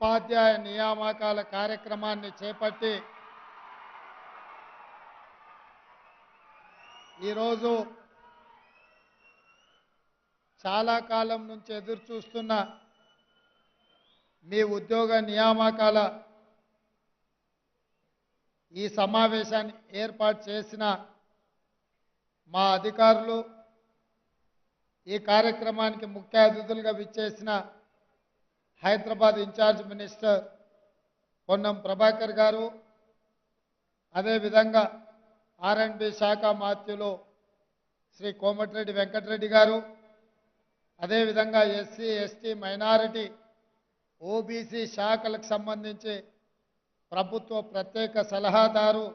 ఉపాధ్యాయ నియామకాల కార్యక్రమాన్ని చేపట్టి ఈరోజు చాలా కాలం నుంచి ఎదురు చూస్తున్న మీ ఉద్యోగ నియామకాల ఈ సమావేశాన్ని ఏర్పాటు చేసిన మా అధికారులు ఈ కార్యక్రమానికి ముఖ్య అతిథులుగా విచ్చేసిన Hyderabad in charge minister Ponnam Prabhakar garu అదేవిధంగా ఆర్ఎండ్బి శాఖ మాత్యులు శ్రీ కోమటిరెడ్డి వెంకటరెడ్డి గారు అదేవిధంగా ఎస్సీ ఎస్టీ మైనారిటీ ఓబీసీ శాఖలకు సంబంధించి ప్రభుత్వ ప్రత్యేక సలహాదారు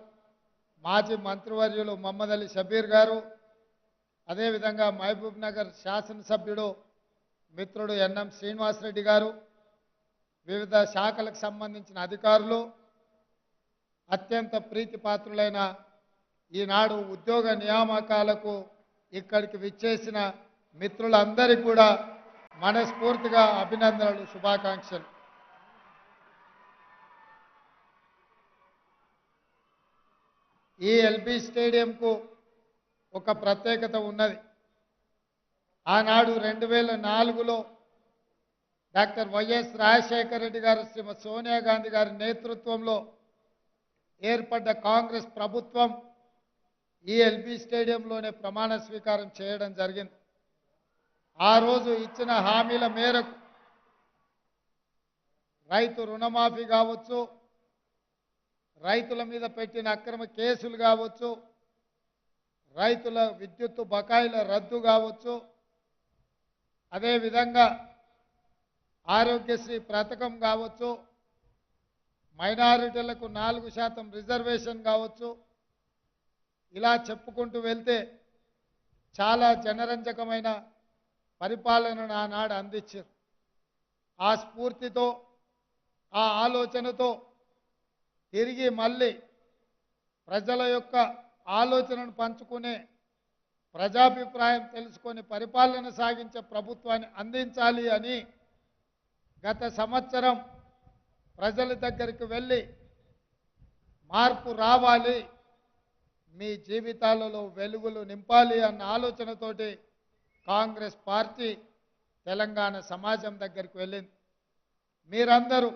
మాజీ మంత్రివర్యులు మహమ్మద్ అలీ షబీర్ గారు అదేవిధంగా మహబూబ్ నగర్ శాసనసభ్యుడు మిత్రుడు ఎన్ఎం శ్రీనివాసరెడ్డి గారు వివిధ శాఖలకు సంబంధించిన అధికారులు అత్యంత ప్రీతిపాత్రులైన ఈనాడు ఉద్యోగ నియామకాలకు ఇక్కడికి విచ్చేసిన మిత్రులందరికీ కూడా మనస్ఫూర్తిగా అభినందనలు శుభాకాంక్షలు. ఈ ఎల్బీ స్టేడియంకు ఒక ప్రత్యేకత ఉన్నది. ఆనాడు రెండు వేల నాలుగులో డాక్టర్ వైఎస్ రాజశేఖర రెడ్డి గారు శ్రీమతి సోనియా గాంధీ గారి నేతృత్వంలో ఏర్పడ్డ కాంగ్రెస్ ప్రభుత్వం ఈ ఎల్బీ స్టేడియంలోనే ప్రమాణ స్వీకారం చేయడం జరిగింది. ఆ రోజు ఇచ్చిన హామీల మేరకు రైతు రుణమాఫీ కావచ్చు రైతుల మీద పెట్టిన అక్రమ కేసులు కావచ్చు రైతుల విద్యుత్తు బకాయిల రద్దు కావచ్చు అదేవిధంగా ఆరోగ్యశ్రీ పథకం కావచ్చు మైనారిటీలకు నాలుగు శాతం రిజర్వేషన్ కావచ్చు. ఇలా చెప్పుకుంటూ వెళ్తే చాలా జనరంజకమైన పరిపాలనను ఆనాడు అందించారు. ఆ స్ఫూర్తితో ఆ ఆలోచనతో తిరిగి మళ్ళీ ప్రజల యొక్క ఆలోచనను పంచుకునే ప్రజాభిప్రాయం తెలుసుకొని పరిపాలన సాగించే ప్రభుత్వాన్ని అందించాలి అని గత సంవత్సరం ప్రజల దగ్గరికి వెళ్ళి మార్పు రావాలి మీ జీవితాలలో వెలుగులు నింపాలి అన్న ఆలోచనతోటి కాంగ్రెస్ పార్టీ తెలంగాణ సమాజం దగ్గరికి వెళ్ళింది. మీరందరూ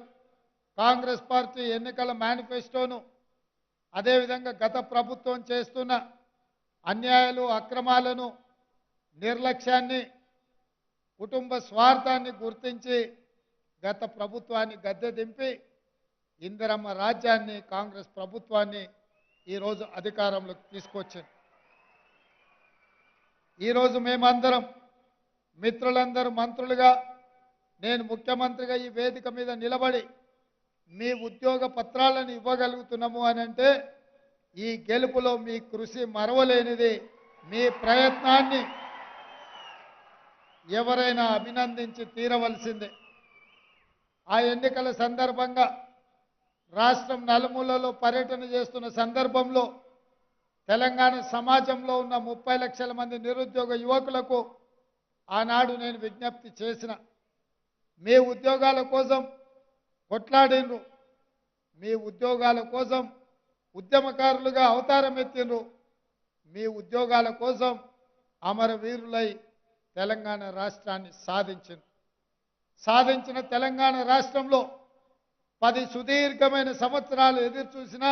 కాంగ్రెస్ పార్టీ ఎన్నికల మేనిఫెస్టోను అదేవిధంగా గత ప్రభుత్వం చేస్తున్న అన్యాయాలు అక్రమాలను నిర్లక్ష్యాన్ని కుటుంబ స్వార్థాన్ని గుర్తించి గత ప్రభుత్వాన్ని గద్దె దింపి ఇందిరమ్మ రాజ్యాన్ని కాంగ్రెస్ ప్రభుత్వాన్ని ఈరోజు అధికారంలోకి తీసుకొచ్చింది. ఈరోజు మేమందరం మిత్రులందరూ మంత్రులుగా నేను ముఖ్యమంత్రిగా ఈ వేదిక మీద నిలబడి మీ ఉద్యోగ పత్రాలను ఇవ్వగలుగుతున్నాము అని అంటే ఈ గెలుపులో మీ కృషి మరవలేనిది మీ ప్రయత్నాన్ని ఎవరైనా అభినందించి తీరవలసిందే. ఆ ఎన్నికల సందర్భంగా రాష్ట్రం నలుమూలలో పర్యటన చేస్తున్న సందర్భంలో తెలంగాణ సమాజంలో ఉన్న ముప్పై లక్షల మంది నిరుద్యోగ యువకులకు ఆనాడు నేను విజ్ఞప్తి చేసిన మీ ఉద్యోగాల కోసం కొట్లాడినరు మీ ఉద్యోగాల కోసం ఉద్యమకారులుగా అవతారం ఎత్తినరు మీ ఉద్యోగాల కోసం అమరవీరులై తెలంగాణ రాష్ట్రాన్ని సాధించింది సాధించిన తెలంగాణ రాష్ట్రంలో పది సుదీర్ఘమైన సంవత్సరాలు ఎదురు చూసినా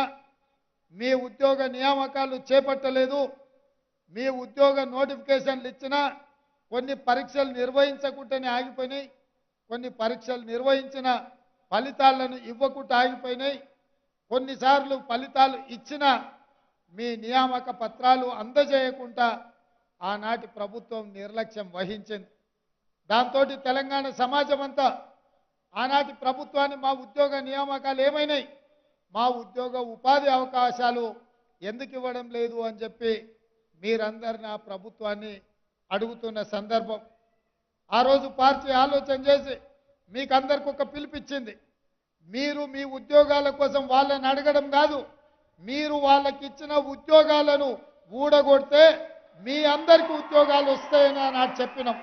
మీ ఉద్యోగ నియామకాలు చేపట్టలేదు మీ ఉద్యోగ నోటిఫికేషన్లు ఇచ్చినా కొన్ని పరీక్షలు నిర్వహించకుండానే ఆగిపోయినాయి కొన్ని పరీక్షలు నిర్వహించిన ఫలితాలను ఇవ్వకుండా ఆగిపోయినాయి. కొన్నిసార్లు ఫలితాలు ఇచ్చిన మీ నియామక పత్రాలు అందజేయకుండా ఆనాటి ప్రభుత్వం నిర్లక్ష్యం వహించింది. దాంతో తెలంగాణ సమాజం అంతా ఆనాటి ప్రభుత్వాన్ని మా ఉద్యోగ నియామకాలు ఏమైనాయి? మా ఉద్యోగ ఉపాధి అవకాశాలు ఎందుకు ఇవ్వడం లేదు అని చెప్పి మీరందరు నా ప్రభుత్వాన్ని అడుగుతున్న సందర్భం. ఆ రోజు పార్టీ ఆలోచన చేసి మీకందరికి ఒక పిలిపిచ్చింది. మీరు మీ ఉద్యోగాల కోసం వాళ్ళని అడగడం కాదు మీరు వాళ్ళకి ఇచ్చిన ఉద్యోగాలను ఊడగొడితే మీ అందరికీ ఉద్యోగాలు వస్తాయని అని చెప్పినాం.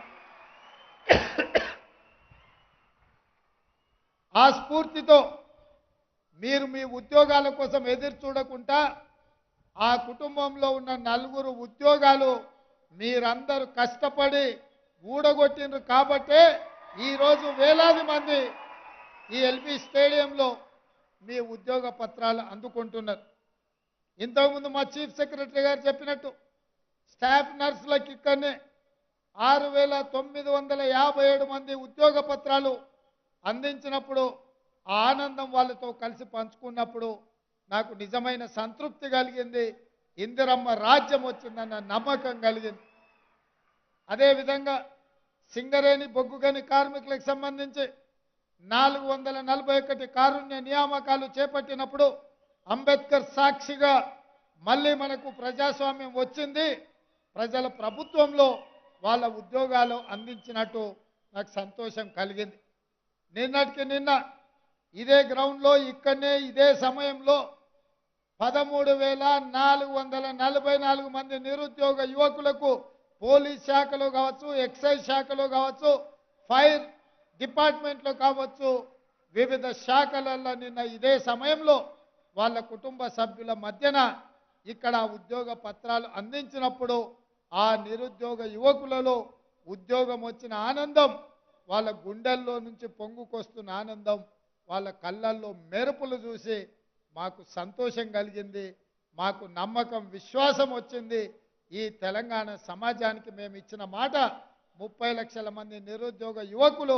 ఆ స్ఫూర్తితో మీరు మీ ఉద్యోగాల కోసం ఎదురు చూడకుండా ఆ కుటుంబంలో ఉన్న నలుగురు ఉద్యోగాలు మీరందరూ కష్టపడి ఊడగొట్టిండ్రు కాబట్టే ఈరోజు వేలాది మంది ఈ ఎల్బీ స్టేడియంలో మీ ఉద్యోగ పత్రాలు అందుకుంటున్నారు. ఇంతకుముందు మా చీఫ్ సెక్రటరీ గారు చెప్పినట్టు స్టాఫ్ నర్సులకు ఇక్కడనే ఆరు వేల తొమ్మిది వందల యాభై ఏడు మంది ఉద్యోగ పత్రాలు అందించినప్పుడు ఆ ఆనందం వాళ్ళతో కలిసి పంచుకున్నప్పుడు నాకు నిజమైన సంతృప్తి కలిగింది. ఇందిరమ్మ రాజ్యం వచ్చిందన్న నమ్మకం కలిగింది. అదేవిధంగా సింగరేణి బొగ్గుగని కార్మికులకు సంబంధించి నాలుగు వందల నలభై ఒకటి కారుణ్య నియామకాలు చేపట్టినప్పుడు అంబేద్కర్ సాక్షిగా మళ్ళీ మనకు ప్రజాస్వామ్యం వచ్చింది. ప్రజల ప్రభుత్వంలో వాళ్ళ ఉద్యోగాలు అందించినట్టు నాకు సంతోషం కలిగింది. నిన్నటికి నిన్న ఇదే గ్రౌండ్లో ఇక్కడనే ఇదే సమయంలో పదమూడు వేల నాలుగు వందల నలభై నాలుగు మంది నిరుద్యోగ యువకులకు పోలీస్ శాఖలో కావచ్చు ఎక్సైజ్ శాఖలో కావచ్చు ఫైర్ డిపార్ట్మెంట్లో కావచ్చు వివిధ శాఖలలో నిన్న ఇదే సమయంలో వాళ్ళ కుటుంబ సభ్యుల మధ్యన ఇక్కడ ఉద్యోగ పత్రాలు అందించినప్పుడు ఆ నిరుద్యోగ యువకులలో ఉద్యోగం వచ్చిన ఆనందం వాళ్ళ గుండెల్లో నుంచి పొంగుకొస్తున్న ఆనందం వాళ్ళ కళ్ళల్లో మెరుపులు చూసి మాకు సంతోషం కలిగింది మాకు నమ్మకం విశ్వాసం వచ్చింది. ఈ తెలంగాణ సమాజానికి మేము ఇచ్చిన మాట ముప్పై లక్షల మంది నిరుద్యోగ యువకులు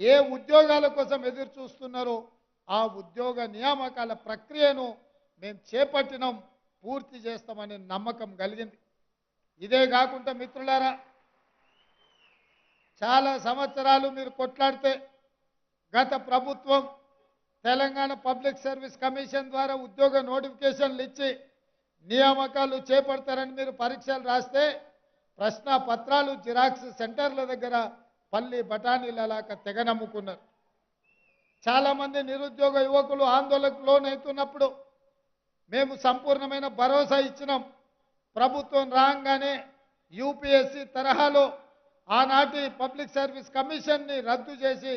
ఏ ఉద్యోగాల కోసం ఎదురు చూస్తున్నారో ఆ ఉద్యోగ నియామకాల ప్రక్రియను మేము చేపట్టినాం పూర్తి చేస్తామనే నమ్మకం కలిగింది. ఇదే కాకుండా మిత్రులారా చాలా సంవత్సరాలు మీరు కొట్లాడితే గత ప్రభుత్వం తెలంగాణ పబ్లిక్ సర్వీస్ కమిషన్ ద్వారా ఉద్యోగ నోటిఫికేషన్లు ఇచ్చి నియామకాలు చేపడతారని మీరు పరీక్షలు రాస్తే ప్రశ్న పత్రాలు జిరాక్స్ సెంటర్ల దగ్గర పల్లి బఠానీలలాక తెగ నమ్ముకున్నారు. చాలామంది నిరుద్యోగ యువకులు ఆందోళనకు లోనవుతున్నప్పుడు మేము సంపూర్ణమైన భరోసా ఇచ్చినాం. ప్రభుత్వం రాగానే యూపీఎస్సీ తరహాలో ఆనాటి పబ్లిక్ సర్వీస్ కమిషన్ని రద్దు చేసి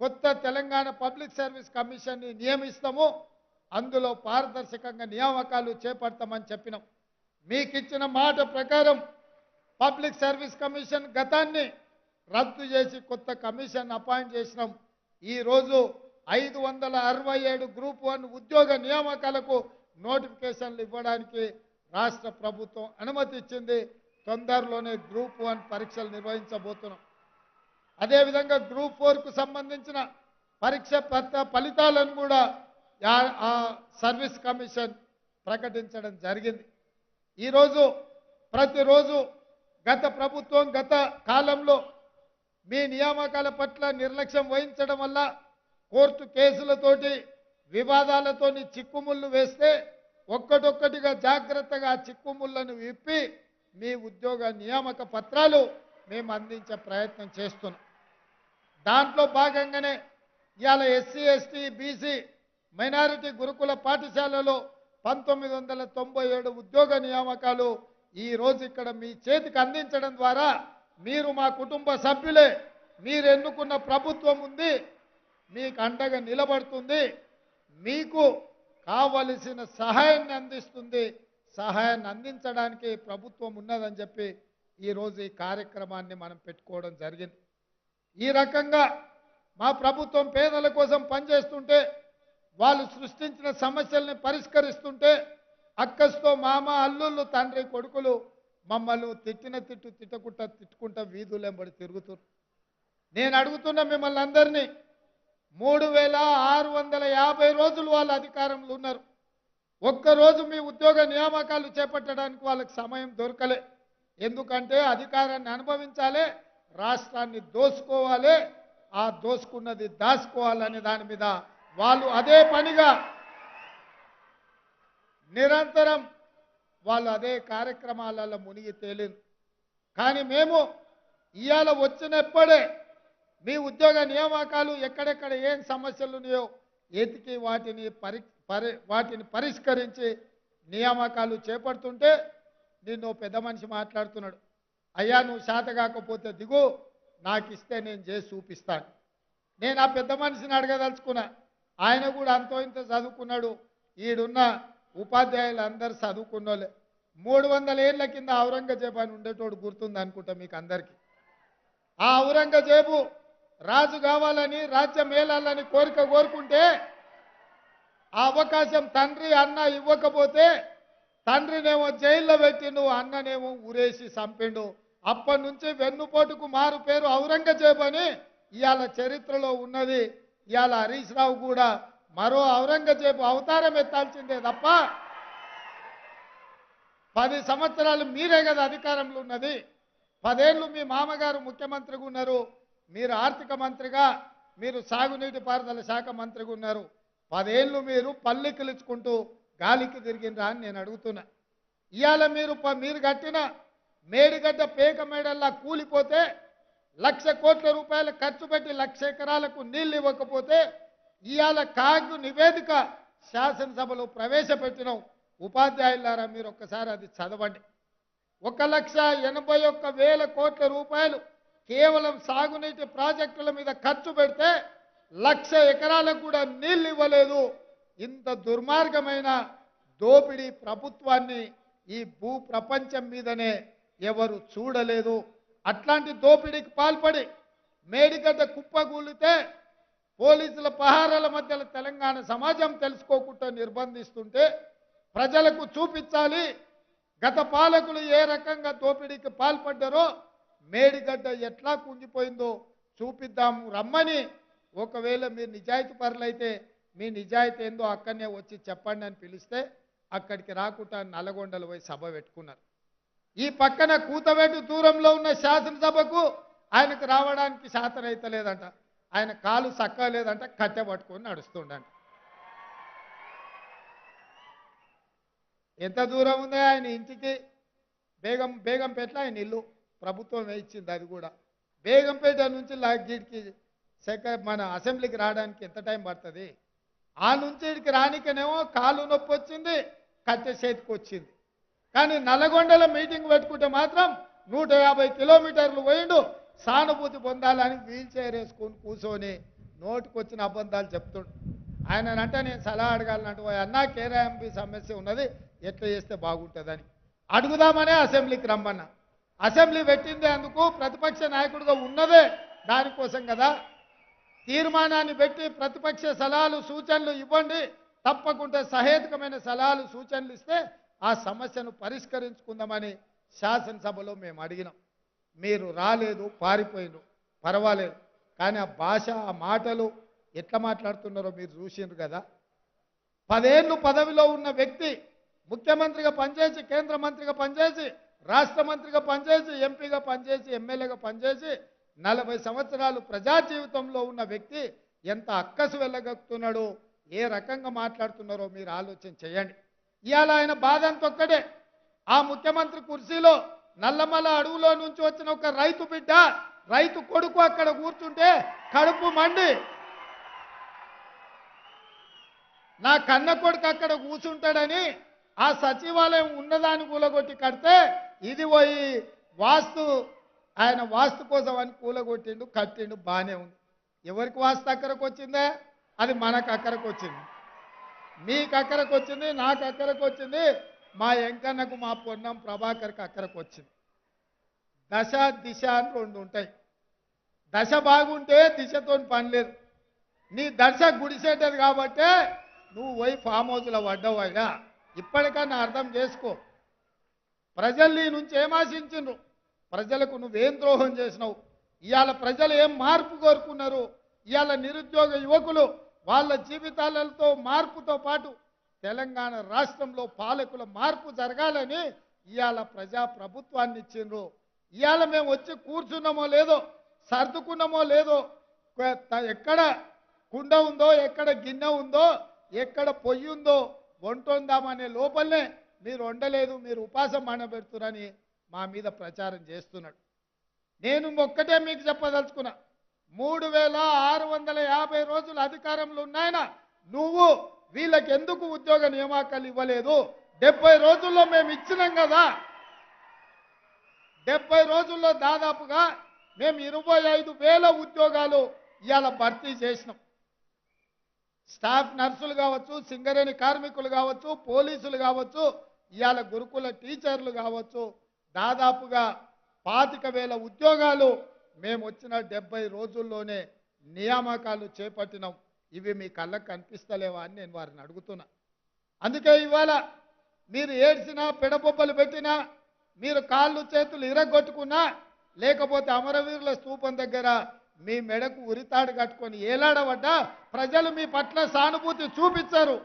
కొత్త తెలంగాణ పబ్లిక్ సర్వీస్ కమిషన్ని నియమిస్తాము. అందులో పారదర్శకంగా నియామకాలు చేపడతామని చెప్పినాం. మీకు ఇచ్చిన మాట ప్రకారం పబ్లిక్ సర్వీస్ కమిషన్ గతాన్ని రద్దు చేసి కొత్త కమిషన్ అపాయింట్ చేసినాం. ఈరోజు ఐదు వందల అరవై ఏడు గ్రూప్ వన్ ఉద్యోగ నియామకాలకు నోటిఫికేషన్లు ఇవ్వడానికి రాష్ట్ర ప్రభుత్వం అనుమతి ఇచ్చింది తొందరలోనే గ్రూప్ వన్ పరీక్షలు నిర్వహించబోతున్నాం. అదేవిధంగా గ్రూప్ ఫోర్కు సంబంధించిన పరీక్ష ఫలితాలను కూడా ఆ సర్వీస్ కమిషన్ ప్రకటించడం జరిగింది. ఈరోజు ప్రతిరోజు గత ప్రభుత్వం గత కాలంలో మీ నియామకాల పట్ల నిర్లక్ష్యం వహించడం వల్ల కోర్టు కేసులతోటి వివాదాలతోని చిక్కుముళ్ళు వేస్తే ఒక్కటొక్కటిగా జాగ్రత్తగా చిక్కుముళ్ళను విప్పి మీ ఉద్యోగ నియామక పత్రాలు మేము అందించే ప్రయత్నం చేస్తున్నాం. దాంట్లో భాగంగానే ఇవాళ ఎస్సీ ఎస్టీ బీసీ మైనారిటీ గురుకుల పాఠశాలలో పంతొమ్మిది వందల తొంభై ఏడు ఉద్యోగ నియామకాలు ఈ రోజు ఇక్కడ మీ చేతికి అందించడం ద్వారా మీరు మా కుటుంబ సభ్యులే మీరు ఎన్నుకున్న ప్రభుత్వం ఉంది మీకు అండగా నిలబడుతుంది మీకు కావలసిన సహాయాన్ని అందిస్తుంది. సహాయాన్ని అందించడానికి ప్రభుత్వం ఉన్నదని చెప్పి ఈరోజు ఈ కార్యక్రమాన్ని మనం పెట్టుకోవడం జరిగింది. ఈ రకంగా మా ప్రభుత్వం పేదల కోసం పనిచేస్తుంటే వాళ్ళు సృష్టించిన సమస్యల్ని పరిష్కరిస్తుంటే అక్కస్తో మామ అల్లుళ్ళు తండ్రి కొడుకులు మమ్మల్ని తిట్టిన తిట్టు తిట్టకుండా తిట్టుకుంటా వీధులెంబడి తిరుగుతున్నారు నేను అడుగుతున్న మిమ్మల్ని అందరినీ మూడు వేల ఆరు వందల యాభై రోజులు వాళ్ళ అధికారంలో ఉన్నారు. ఒక్కరోజు మీ ఉద్యోగ నియామకాలు చేపట్టడానికి వాళ్ళకి సమయం దొరకలే. ఎందుకంటే అధికారాన్ని అనుభవించాలి రాష్ట్రాన్ని దోసుకోవాలి ఆ దోసుకున్నది దాచుకోవాలనే దాని మీద వాళ్ళు అదే పనిగా నిరంతరం వాళ్ళు అదే కార్యక్రమాలలో మునిగి తేలింది కానీ మేము ఇవాళ వచ్చినప్పుడే మీ ఉద్యోగ నియామకాలు ఎక్కడెక్కడ ఏం సమస్యలు ఉన్నాయో ఎతికి వాటిని పరి పరి వాటిని పరిష్కరించి నియామకాలు చేపడుతుంటే నిన్ను పెద్ద మనిషి మాట్లాడుతున్నాడు. అయ్యా నువ్వు శాత కాకపోతే దిగు నాకు ఇస్తే నేను చేసి చూపిస్తాను. నేను ఆ పెద్ద మనిషిని అడగదలుచుకున్నా. ఆయన కూడా అంతో ఇంత చదువుకున్నాడు. ఈడున్న ఉపాధ్యాయులు అందరు చదువుకున్నోళ్ళే. మూడు వందల ఏళ్ళ కింద ఔరంగజేబు అని ఉండేటోడు గుర్తుంది అనుకుంటా మీకు అందరికీ ఆ ఔరంగజేబు రాజు కావాలని రాజ్యం మేలాలని కోరిక కోరుకుంటే ఆ అవకాశం తండ్రి అన్న ఇవ్వకపోతే తండ్రినేమో జైల్లో పెట్టిండు అన్ననేమో ఊరేసి చంపిండు. అప్పటి నుంచి వెన్నుపోటుకు మారు పేరు ఔరంగజేబు అని ఇవాళ చరిత్రలో ఉన్నది. ఇవాళ హరీష్ రావు కూడా మరో ఔరంగజేబు అవతారం ఎత్తాల్సిందే తప్ప పది సంవత్సరాలు మీరే కదా అధికారంలో ఉన్నది. పదేళ్ళు మీ మామగారు ముఖ్యమంత్రిగా ఉన్నారు. మీరు ఆర్థిక మంత్రిగా మీరు సాగునీటి పారుదల శాఖ మంత్రిగా ఉన్నారు. పదేళ్ళు మీరు పల్లెకిలుచుకుంటూ గాలికి తిరిగినరా అని నేను అడుగుతున్నా. ఇవాళ మీరు మీరు కట్టిన మేడిగడ్డ పేక మేడల్లా కూలిపోతే లక్ష కోట్ల రూపాయలు ఖర్చు పెట్టి లక్ష ఎకరాలకు నీళ్ళు ఇవ్వకపోతే ఇవాళ కాగు నివేదిక శాసనసభలో ప్రవేశపెట్టినాం. ఉపాధ్యాయులారా మీరు ఒక్కసారి అది చదవండి. ఒక లక్ష ఎనభై ఒక్క వేల కోట్ల రూపాయలు కేవలం సాగునీటి ప్రాజెక్టుల మీద ఖర్చు పెడితే లక్ష ఎకరాలకు కూడా నీళ్ళు ఇవ్వలేదు. ఇంత దుర్మార్గమైన దోపిడీ ప్రభుత్వాన్ని ఈ భూ ప్రపంచం మీదనే ఎవరు చూడలేదు. అట్లాంటి దోపిడీకి పాల్పడి మేడిగడ్డ కుప్పగూలితే పోలీసుల పహారాల మధ్యలో తెలంగాణ సమాజం తెలుసుకోకుండా నిర్బంధిస్తుంటే ప్రజలకు చూపించాలి గత పాలకులు ఏ రకంగా దోపిడీకి పాల్పడ్డారో మేడిగడ్డ ఎట్లా కుంగిపోయిందో చూపిద్దాము రమ్మని. ఒకవేళ మీరు నిజాయితీ పరులైతే మీ నిజాయితీ ఏందో అక్కడనే వచ్చి చెప్పండి అని పిలిస్తే అక్కడికి రాకుండా నల్లగొండలు పోయి సభ పెట్టుకున్నారు. ఈ పక్కన కూతవేటు దూరంలో ఉన్న శాసనసభకు ఆయనకు రావడానికి శాతం అయితలేదంట ఆయన కాలు సక్కలేదంట కట్టె పట్టుకొని నడుస్తుండంట. ఎంత దూరం ఉంది ఆయన ఇంటికి? బేగం బేగం పెట్ల ఆయన ఇల్లు. ప్రభుత్వం ఇచ్చింది అది కూడా. బేగంపేట నుంచి లాగిడికి సెక మన అసెంబ్లీకి రావడానికి ఎంత టైం పడుతుంది? ఆ నుంచి ఇక్కడికి రానికనేమో కాలు నొప్పి వచ్చింది కట్టె చేతికి వచ్చింది. కానీ నల్లగొండలో మీటింగ్ పెట్టుకుంటే మాత్రం నూట యాభై కిలోమీటర్లు పోయిండు సానుభూతి పొందాలని వీల్ చైర్ వేసుకొని కూర్చొని నోటికొచ్చిన అబద్ధాలు చెప్తుండు. ఆయన అంటే నేను సలహా అడగాలన్నట్టు "ఓయ్ అన్నా కేరాఎంపీ సమస్య ఉన్నది ఎట్లా చేస్తే బాగుంటుందని. అడుగుదామనే అసెంబ్లీకి రమ్మన్నా. అసెంబ్లీ పెట్టింది అందుకు ప్రతిపక్ష నాయకుడిగా ఉన్నదే దానికోసం కదా. తీర్మానాన్ని పెట్టి ప్రతిపక్ష సలహాలు సూచనలు ఇవ్వండి. తప్పకుండా సహేతుకమైన సలహాలు సూచనలు ఇస్తే ఆ సమస్యను పరిష్కరించుకుందామని శాసనసభలో మేము అడిగినాం. మీరు రాలేదు పారిపోయిన పర్వాలేదు. కానీ ఆ భాష ఆ మాటలు ఎట్లా మాట్లాడుతున్నారో మీరు చూసిండ్రు కదా. పదేళ్ళు పదవిలో ఉన్న వ్యక్తి ముఖ్యమంత్రిగా పనిచేసి కేంద్ర మంత్రిగా పనిచేసి రాష్ట్ర మంత్రిగా పనిచేసి ఎంపీగా పనిచేసి ఎమ్మెల్యేగా పనిచేసి నలభై సంవత్సరాలు ప్రజా జీవితంలో ఉన్న వ్యక్తి ఎంత అక్కసు వెళ్ళగక్కుతున్నాడో ఏ రకంగా మాట్లాడుతున్నారో మీరు ఆలోచన చేయండి. ఇవాళ ఆయన బాధ అంత ఒక్కడే ఆ ముఖ్యమంత్రి కుర్చీలో నల్లమల అడవులో నుంచి వచ్చిన ఒక రైతు బిడ్డ రైతు కొడుకు అక్కడ కూర్చుంటే కడుపు మండి. నా కన్న కొడుకు అక్కడ కూర్చుంటాడని ఆ సచివాలయం ఉన్నదాన్ని కూలగొట్టి కడితే ఇది పోయి వాస్తు ఆయన వాస్తు కోసం అని కూలగొట్టిండు కట్టిండు బాగానే ఉంది. ఎవరికి వాస్తు అక్కడికి వచ్చిందే అది మనకు అక్కడికి వచ్చింది మీకు అక్కరకు వచ్చింది నాకు అక్కరకు వచ్చింది మా ఎంకన్నకు మా పొన్నం ప్రభాకర్కి అక్కడికి వచ్చింది దశ దిశ అని రెండు ఉంటాయి. దశ బాగుంటే దిశతో పని లేదు. నీ దశ గుడిసేటది కాబట్టే నువ్వు పోయి ఫామ్ హౌస్లో పడ్డావు అయినా. ఇప్పటికన్నా అర్థం చేసుకో. ప్రజలు నీ నుంచి ఏమాశించు ప్రజలకు నువ్వేం ద్రోహం చేసినావు? ఇవాళ ప్రజలు ఏం మార్పు కోరుకున్నారు? ఇవాళ నిరుద్యోగ యువకులు వాళ్ళ జీవితాలతో మార్పుతో పాటు తెలంగాణ రాష్ట్రంలో పాలకుల మార్పు జరగాలని ఇవాళ ప్రజా ప్రభుత్వాన్ని ఇచ్చిండ్రు. ఇవాళ మేము వచ్చి కూర్చున్నామో లేదో సర్దుకున్నామో లేదో ఎక్కడ కుండ ఉందో ఎక్కడ గిన్నె ఉందో ఎక్కడ పొయ్యి ఉందో వంటొందామనే లోపలనే మీరు వండలేదు మీరు ఉపాసం మానబెడుతున్నారని మా మీద ప్రచారం చేస్తున్నాడు. నేను ఒక్కటే మీకు చెప్పదలుచుకున్నా మూడు వేల ఆరు వందల యాభై రోజులు అధికారంలో ఉన్నాయన నువ్వు వీళ్ళకి ఎందుకు ఉద్యోగ నియామకాలు ఇవ్వలేదు? డెబ్బై రోజుల్లో మేము ఇచ్చినాం కదా. డెబ్బై రోజుల్లో దాదాపుగా మేము ఇరవై ఐదు వేల ఉద్యోగాలు ఇవాళ భర్తీ చేసినాం. స్టాఫ్ నర్సులు కావచ్చు సింగరేణి కార్మికులు కావచ్చు పోలీసులు కావచ్చు ఇవాళ గురుకుల టీచర్లు కావచ్చు దాదాపుగా పాతిక వేల ఉద్యోగాలు మేము వచ్చిన డెబ్బై రోజుల్లోనే నియామకాలు చేపట్టినాం. ఇవి మీ కళ్ళకు కనిపిస్తలేవా అని నేను వారిని అడుగుతున్నా. అందుకే ఇవాళ మీరు ఏడ్చినా పెడబొబ్బలు పెట్టినా మీరు కాళ్ళు చేతులు ఇరగొట్టుకున్నా లేకపోతే అమరవీరుల స్తూపం దగ్గర మీ మెడకు ఉరితాడు కట్టుకొని ఏలాడబడ్డా ప్రజలు మీ పట్ల సానుభూతి చూపించరు.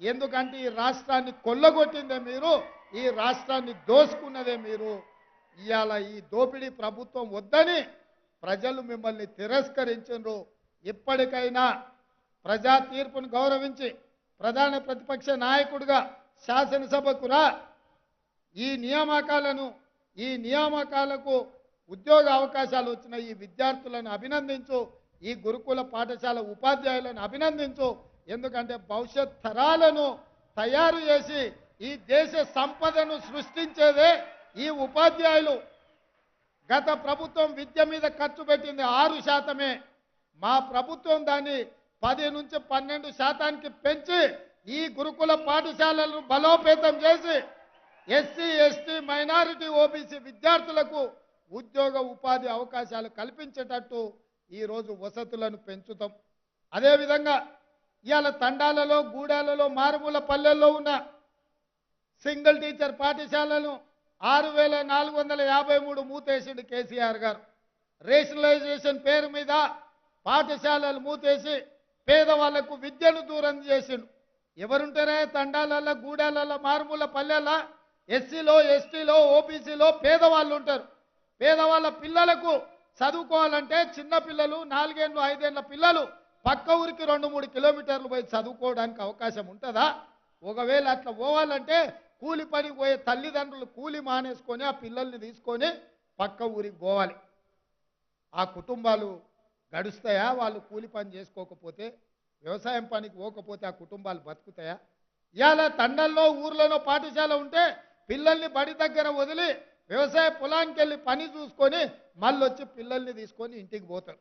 ఎందుకంటే ఈ రాష్ట్రాన్ని కొల్లగొట్టిందే మీరు ఈ రాష్ట్రాన్ని దోసుకున్నదే మీరు. ఇవాళ ఈ దోపిడీ ప్రభుత్వం వద్దని ప్రజలు మిమ్మల్ని తిరస్కరించరు ఇప్పటికైనా ప్రజా తీర్పును గౌరవించి ప్రధాన ప్రతిపక్ష నాయకుడిగా శాసనసభకు రా. ఈ నియామకాలను ఈ నియామకాలకు ఉద్యోగ అవకాశాలు వచ్చిన ఈ విద్యార్థులను అభినందించు. ఈ గురుకుల పాఠశాల ఉపాధ్యాయులను అభినందించు. ఎందుకంటే భవిష్యత్ తరాలను తయారు చేసి ఈ దేశ సంపదను సృష్టించేదే ఈ ఉపాధ్యాయులు. గత ప్రభుత్వం విద్య మీద ఖర్చు పెట్టింది ఆరు శాతమే. మా ప్రభుత్వం దాన్ని పది నుంచి పన్నెండు శాతానికి పెంచి ఈ గురుకుల పాఠశాలలను బలోపేతం చేసి ఎస్సీ ఎస్టీ మైనారిటీ ఓబీసీ విద్యార్థులకు ఉద్యోగ ఉపాధి అవకాశాలు కల్పించేటట్టు ఈరోజు వసతులను పెంచుతాం. అదేవిధంగా ఇవాళ తండాలలో గూడాలలో మారుమూల పల్లెల్లో ఉన్న సింగిల్ టీచర్ పాఠశాలను ఆరు వేల నాలుగు వందల యాభై మూడు మూతేసిండు కేసీఆర్ గారు. రేషనలైజేషన్ పేరు మీద పాఠశాలలు మూతేసి పేదవాళ్ళకు విద్యను దూరం చేసిండు. ఎవరుంటారే తండాలలో గూడాలలో మారుమూల పల్లెల ఎస్సీలో ఎస్టీలో ఓబీసీలో పేదవాళ్ళు ఉంటారు పేదవాళ్ళ పిల్లలకు చదువుకోవాలంటే చిన్న పిల్లలు నాలుగేళ్ళు ఐదేళ్ళ పిల్లలు పక్క ఊరికి రెండు మూడు కిలోమీటర్లు పోయి చదువుకోవడానికి అవకాశం ఉంటుందా? ఒకవేళ అట్లా పోవాలంటే కూలి పనికి పోయే తల్లిదండ్రులు కూలి మానేసుకొని ఆ పిల్లల్ని తీసుకొని పక్క ఊరికి పోవాలి. ఆ కుటుంబాలు గడుస్తాయా? వాళ్ళు కూలి పని చేసుకోకపోతే వ్యవసాయం పనికి పోకపోతే ఆ కుటుంబాలు బతుకుతాయా? ఇవాళ తండల్లో ఊర్లలో పాఠశాల ఉంటే పిల్లల్ని బడి దగ్గర వదిలి వ్యవసాయ పొలానికి వెళ్ళి పని చూసుకొని మళ్ళీ వచ్చి పిల్లల్ని తీసుకొని ఇంటికి పోతారు.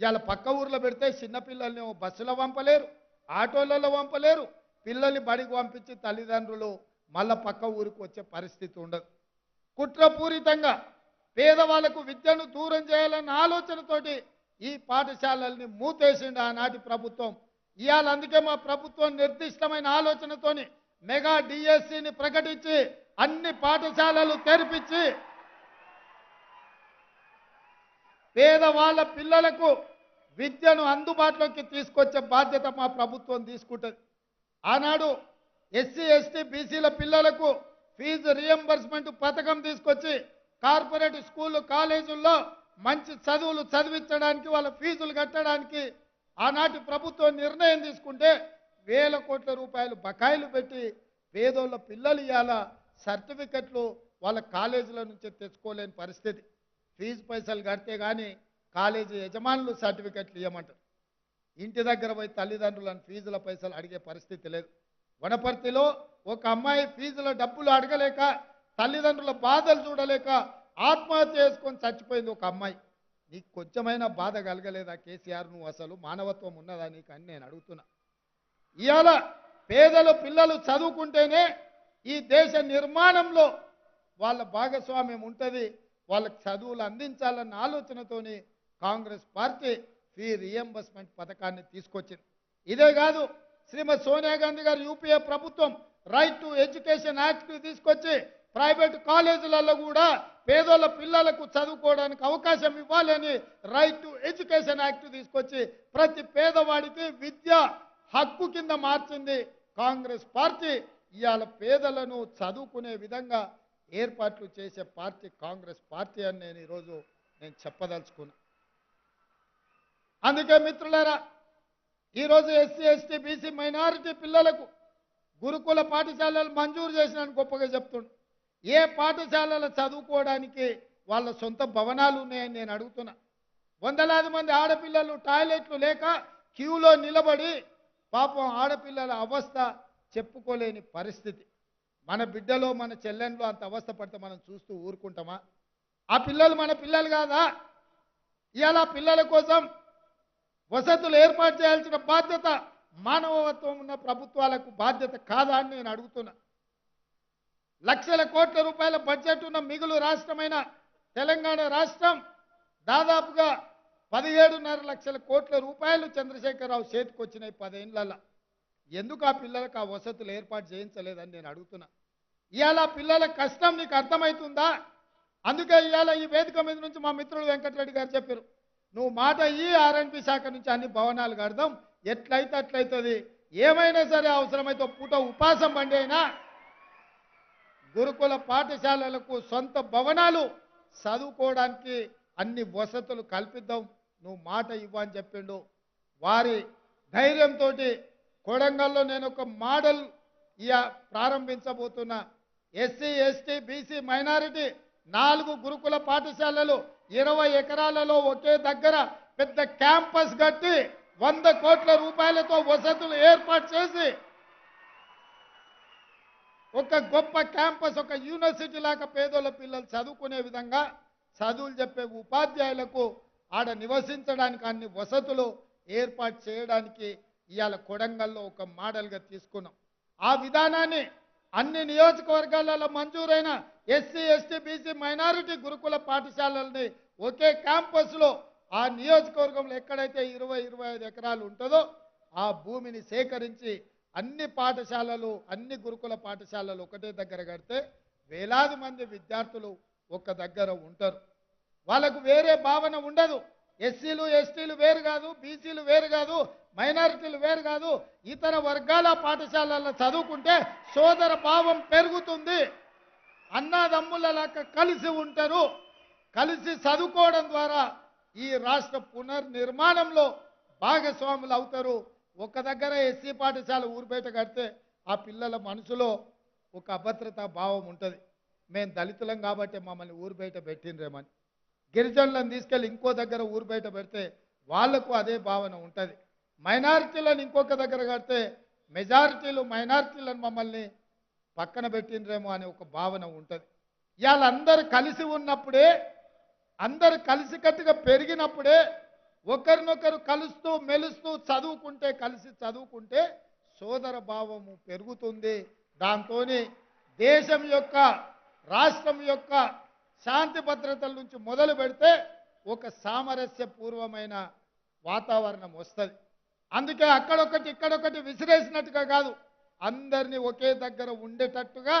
ఇవాళ పక్క ఊర్లో పెడితే చిన్నపిల్లల్ని బస్సులో పంపలేరు ఆటోలలో పంపలేరు పిల్లల్ని బడికి పంపించి తల్లిదండ్రులు మళ్ళా పక్క ఊరికి వచ్చే పరిస్థితి ఉండదు. కుట్రపూరితంగా పేదవాళ్ళకు విద్యను దూరం చేయాలన్న ఆలోచనతోటి ఈ పాఠశాలల్ని మూతేసిండు ఆనాటి ప్రభుత్వం. ఇవాళ అందుకే మా ప్రభుత్వం నిర్దిష్టమైన ఆలోచనతోని మెగా డిఎస్సిని ప్రకటించి అన్ని పాఠశాలలు తెరిపించి పేదవాళ్ళ పిల్లలకు విద్యను అందుబాటులోకి తీసుకొచ్చే బాధ్యత మా ప్రభుత్వం తీసుకుంటుంది. ఆనాడు ఎస్సీ ఎస్టీ బీసీల పిల్లలకు ఫీజు రియంబర్స్మెంట్ పథకం తీసుకొచ్చి కార్పొరేట్ స్కూళ్ళు కాలేజీల్లో మంచి చదువులు చదివించడానికి వాళ్ళ ఫీజులు కట్టడానికి ఆనాటి ప్రభుత్వం నిర్ణయం తీసుకుంటే వేల కోట్ల రూపాయలు బకాయిలు పెట్టి పేదోళ్ళ పిల్లలు ఇవాళ సర్టిఫికెట్లు వాళ్ళ కాలేజీల నుంచి తెచ్చుకోలేని పరిస్థితి. ఫీజు పైసలు కడితే కానీ కాలేజీ యజమానులు సర్టిఫికెట్లు ఇవ్వమంటారు ఇంటి దగ్గర పోయి తల్లిదండ్రులను ఫీజుల పైసలు అడిగే పరిస్థితి లేదు. వనపర్తిలో ఒక అమ్మాయి ఫీజుల డబ్బులు అడగలేక తల్లిదండ్రుల బాధలు చూడలేక ఆత్మహత్య చేసుకొని చచ్చిపోయింది ఒక అమ్మాయి. నీకు కొంచెమైనా బాధ కలగలేదా కేసీఆర్? నువ్వు అసలు మానవత్వం ఉన్నదా నీకు అని నేను అడుగుతున్నా. ఇవాళ పేదల పిల్లలు చదువుకుంటేనే ఈ దేశ నిర్మాణంలో వాళ్ళ భాగస్వామ్యం ఉంటుంది. వాళ్ళకి చదువులు అందించాలన్న ఆలోచనతోనే కాంగ్రెస్ పార్టీ ఫీ రియంబర్స్మెంట్ పథకాన్ని తీసుకొచ్చింది. ఇదే కాదు శ్రీమతి సోనియా గాంధీ గారు యూపీఏ ప్రభుత్వం రైట్ టు ఎడ్యుకేషన్ యాక్ట్ తీసుకొచ్చి ప్రైవేట్ కాలేజీలలో కూడా పేదోళ్ళ పిల్లలకు చదువుకోవడానికి అవకాశం ఇవ్వాలని రైట్ టు ఎడ్యుకేషన్ యాక్ట్ తీసుకొచ్చి ప్రతి పేదవాడికి విద్య హక్కు కింద మార్చింది కాంగ్రెస్ పార్టీ. ఇవాళ పేదలను చదువుకునే విధంగా ఏర్పాట్లు చేసే పార్టీ కాంగ్రెస్ పార్టీ అని నేను ఈరోజు నేను చెప్పదలుచుకున్నా. అందుకే మిత్రులారా ఈరోజు ఎస్సీ ఎస్టీ బీసీ మైనారిటీ పిల్లలకు గురుకుల పాఠశాలలు మంజూరు చేసినాను గొప్పగా చెప్తుండు. ఏ పాఠశాలలో చదువుకోవడానికి వాళ్ళ సొంత భవనాలు ఉన్నాయని నేను అడుగుతున్నా. వందలాది మంది ఆడపిల్లలు టాయిలెట్లు లేక క్యూలో నిలబడి పాపం ఆడపిల్లల అవస్థ చెప్పుకోలేని పరిస్థితి. మన బిడ్డలో మన చెల్లెంలో అంత అవస్థ పడితే మనం చూస్తూ ఊరుకుంటామా? ఆ పిల్లలు మన పిల్లలు కాదా? ఇవాళ పిల్లల కోసం వసతులు ఏర్పాటు చేయాల్సిన బాధ్యత మానవత్వం ఉన్న ప్రభుత్వాలకు బాధ్యత కాదా అని నేను అడుగుతున్నా. లక్షల కోట్ల రూపాయల బడ్జెట్ ఉన్న మిగులు రాష్ట్రమైన తెలంగాణ రాష్ట్రం దాదాపుగా పదిహేడున్నర లక్షల కోట్ల రూపాయలు చంద్రశేఖరరావు చేతికి వచ్చినాయి పదేళ్ళల్లో ఎందుకు ఆ పిల్లలకు ఆ వసతులు ఏర్పాటు చేయించలేదని నేను అడుగుతున్నా. ఇవాళ పిల్లల కష్టం నీకు అర్థమవుతుందా అందుకే ఇవాళ ఈ వేదిక మీద నుంచి మా మిత్రుడు వెంకటరెడ్డి గారు చెప్పారు నువ్వు మాట ఈ ఆర్ఎన్పి శాఖ నుంచి అన్ని భవనాలు కడదాం. ఎట్లయితే అట్లయితుంది. ఏమైనా సరే అవసరమైతే పూట ఉపాసం బండి అయినా గురుకుల పాఠశాలలకు సొంత భవనాలు చదువుకోవడానికి అన్ని వసతులు కల్పిద్దాం. నువ్వు మాట ఇవ్వని చెప్పిండు. వారి ధైర్యంతో కొడంగల్లో నేను ఒక మోడల్ ఇయ ప్రారంభించబోతున్నా. ఎస్సీ ఎస్టీ బీసీ మైనారిటీ నాలుగు గురుకుల పాఠశాలలు ఇరవై ఎకరాలలో ఒకే దగ్గర పెద్ద క్యాంపస్ కట్టి వంద కోట్ల రూపాయలతో వసతులు ఏర్పాటు చేసి ఒక గొప్ప క్యాంపస్ ఒక యూనివర్సిటీ లాగా పేదోళ్ళ పిల్లలు చదువుకునే విధంగా చదువులు చెప్పే ఉపాధ్యాయులకు ఆడ నివసించడానికి అన్ని వసతులు ఏర్పాటు చేయడానికి ఇవాళ కొడంగల్లో ఒక మోడల్గా తీసుకున్నాం. ఆ విధానాన్ని అన్ని నియోజకవర్గాలలో మంజూరైన ఎస్సీ ఎస్టీ బీసీ మైనారిటీ గురుకుల పాఠశాలల్ని ఒకే క్యాంపస్లో ఆ నియోజకవర్గంలో ఎక్కడైతే ఇరవై ఇరవై ఐదు ఎకరాలు ఉంటుందో ఆ భూమిని సేకరించి అన్ని పాఠశాలలు అన్ని గురుకుల పాఠశాలలు ఒకటే దగ్గర కడితే వేలాది మంది విద్యార్థులు ఒక దగ్గర ఉంటారు. వాళ్ళకు వేరే భావన ఉండదు. ఎస్సీలు ఎస్టీలు వేరు కాదు బీసీలు వేరు కాదు మైనారిటీలు వేరు కాదు. ఇతర వర్గాల పాఠశాలల్లో చదువుకుంటే సోదర భావం పెరుగుతుంది. అన్నదమ్ములలాగా కలిసి ఉంటారు. కలిసి చదువుకోవడం ద్వారా ఈ రాష్ట్ర పునర్నిర్మాణంలో భాగస్వాములు అవుతారు. ఒక దగ్గర ఎస్సీ పాఠశాల ఊరు బయట కడితే ఆ పిల్లల మనసులో ఒక అభద్రతా భావం ఉంటుంది. మేము దళితులం కాబట్టి మమ్మల్ని ఊరు బయట పెట్టిండ్రేమని. గిరిజనులను తీసుకెళ్ళి ఇంకో దగ్గర ఊరు బయట పెడితే వాళ్ళకు అదే భావన ఉంటుంది. మైనారిటీలను ఇంకొక దగ్గర కడితే మెజారిటీలు మైనారిటీలను మమ్మల్ని పక్కన పెట్టిండ్రేమో అనే ఒక భావన ఉంటుంది. ఇవాళ కలిసి ఉన్నప్పుడే అందరు కలిసికట్టుగా పెరిగినప్పుడే ఒకరినొకరు కలుస్తూ మెలుస్తూ చదువుకుంటే కలిసి చదువుకుంటే సోదర భావము పెరుగుతుంది. దాంతో దేశం యొక్క రాష్ట్రం యొక్క శాంతి భద్రతల నుంచి మొదలు పెడితే ఒక సామరస్యపూర్వమైన వాతావరణం వస్తుంది. అందుకే అక్కడొకటి ఇక్కడొకటి విసిరేసినట్టుగా కాదు. అందరినీ ఒకే దగ్గర ఉండేటట్టుగా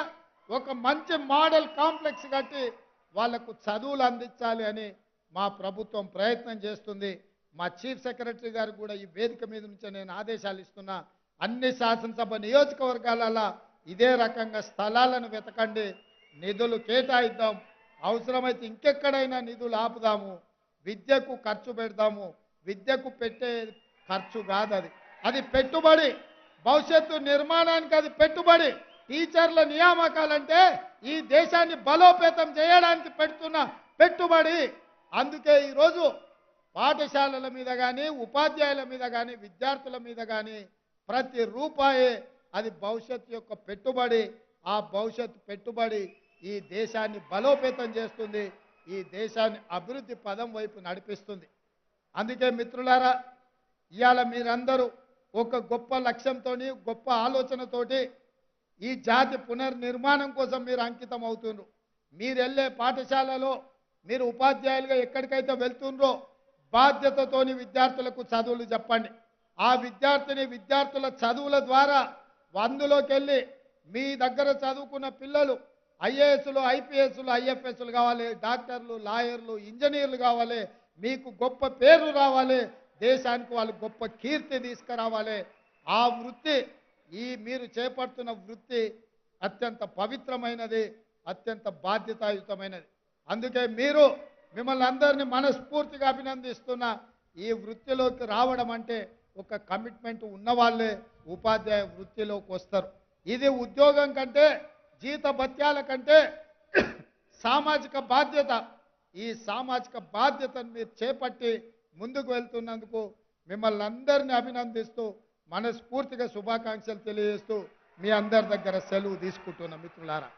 ఒక మంచి మోడల్ కాంప్లెక్స్ కట్టి వాళ్ళకు చదువులు అందించాలి అని మా ప్రభుత్వం ప్రయత్నం చేస్తుంది. మా చీఫ్ సెక్రటరీ గారు కూడా ఈ వేదిక మీద నుంచి నేను ఆదేశాలు ఇస్తున్నా. అన్ని శాసనసభ నియోజకవర్గాలలో ఇదే రకంగా స్థలాలను వెతకండి. నిధులు కేటాయిద్దాం. అవసరమైతే ఇంకెక్కడైనా నిధులు ఆపుదాము విద్యకు ఖర్చు పెడదాము. విద్యకు పెట్టే ఖర్చు కాదు అది. అది పెట్టుబడి. భవిష్యత్తు నిర్మాణానికి అది పెట్టుబడి. టీచర్ల నియామకాలంటే ఈ దేశాన్ని బలోపేతం చేయడానికి పెడుతున్న పెట్టుబడి. అందుకే ఈరోజు పాఠశాలల మీద కానీ ఉపాధ్యాయుల మీద కానీ విద్యార్థుల మీద కానీ ప్రతి రూపాయి అది భవిష్యత్తు యొక్క పెట్టుబడి. ఆ భవిష్యత్తు పెట్టుబడి ఈ దేశాన్ని బలోపేతం చేస్తుంది ఈ దేశాన్ని అభివృద్ధి పదం వైపు నడిపిస్తుంది. అందుకే మిత్రులారా ఇవాళ మీరందరూ ఒక గొప్ప లక్ష్యంతో గొప్ప ఆలోచనతోటి ఈ జాతి పునర్నిర్మాణం కోసం మీరు అంకితం అవుతుండ్రు మీరు వెళ్ళే పాఠశాలలో మీరు ఉపాధ్యాయులుగా ఎక్కడికైతే వెళ్తుండ్రో బాధ్యతతోని విద్యార్థులకు చదువులు చెప్పండి. ఆ విద్యార్థిని విద్యార్థుల చదువుల ద్వారా అందులోకి వెళ్ళి మీ దగ్గర చదువుకున్న పిల్లలు ఐఏఎస్లు ఐపీఎస్లు ఐఎఫ్ఎస్లు కావాలి డాక్టర్లు లాయర్లు ఇంజనీర్లు కావాలి మీకు గొప్ప పేరు రావాలి దేశానికి వాళ్ళు గొప్ప కీర్తి తీసుకురావాలి. ఆ వృత్తి ఈ మీరు చేపడుతున్న వృత్తి అత్యంత పవిత్రమైనది అత్యంత బాధ్యతాయుతమైనది. అందుకే మీరు మిమ్మల్ని అందరినీ మనస్ఫూర్తిగా అభినందిస్తున్న ఈ వృత్తిలోకి రావడం అంటే ఒక కమిట్మెంట్ ఉన్నవాళ్ళే ఉపాధ్యాయ వృత్తిలోకి వస్తారు. ఇది ఉద్యోగం కంటే జీత భత్యాల కంటే సామాజిక బాధ్యత ఈ సామాజిక బాధ్యతను మీరు చేపట్టి ముందుకు వెళ్తున్నందుకు మిమ్మల్ని అందరినీ అభినందిస్తూ మనస్ఫూర్తిగా శుభాకాంక్షలు తెలియజేస్తూ మీ అందరి దగ్గర సెలవు తీసుకుంటున్న మిత్రులారా.